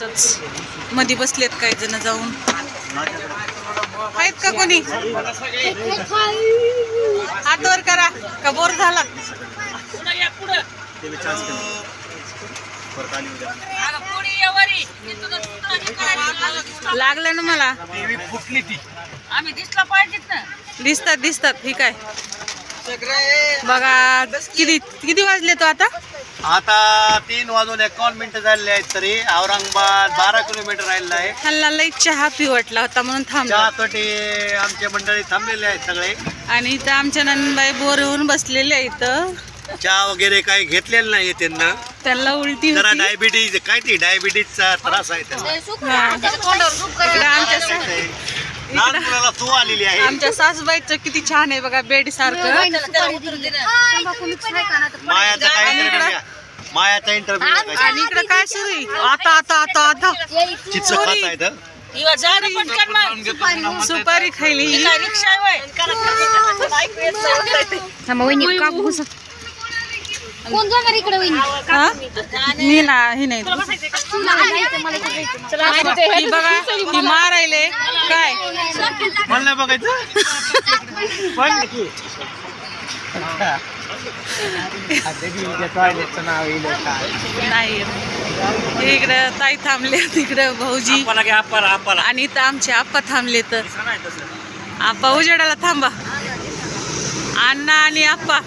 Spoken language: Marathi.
असंच मध्ये बसलेत काही जण जाऊन. आहेत का कोणी? हात वर करा का बोर झाला? लागलं ना मला. फुटली ती. आम्ही दिसला पाहिजेत ना. दिसतात दिसतात. ठीक आहे बघा किती किती वाजले तो आता? आता तीन वाजून एकावन्न मिनिटं झालेले आहेत तरी. औरंगाबाद बारा किलोमीटर राहिलेलं आहे. ह्याला लई चहा पिवटला होता म्हणून थांबला. चहासाठी आमचे मंडळी थांबलेले आहेत सगळे. आणि इथं आमच्या नंदबाई बोर होऊन बसलेले आहे इथं. चहा वगैरे काही घेतलेलं नाही त्यांना. त्यांना उलटी जरा होती. डायबिटीज काय ती डायबिटीजचा त्रास आहे त्यांना. हा. इकडं आमच्या सा- लहान मुलाला तू आलेली आहे. आमच्या सासूबाईचं किती छान आहे बघा बेड सारखं घ्या. मायाचा इंटरव्ह्यू आणि इकडं काय सुरू आहे? आता आता आता आता. खात. सुपारी खायली रिक्षा आहे कोण जाणार इकडे? वहिनी? हा? मी ना ही नाही. तुला जायचं मला इकडे जायचं. ही बघा ही मारायले. काय? मला नाही बघायचं. पण नाही. इकडं ताई थांबले तिकडं भाऊजी. आणि इथं आमचे आप्पा थांबले तर. आप्पा उजेडाला थांबा. अण्णा आणि आप्पा.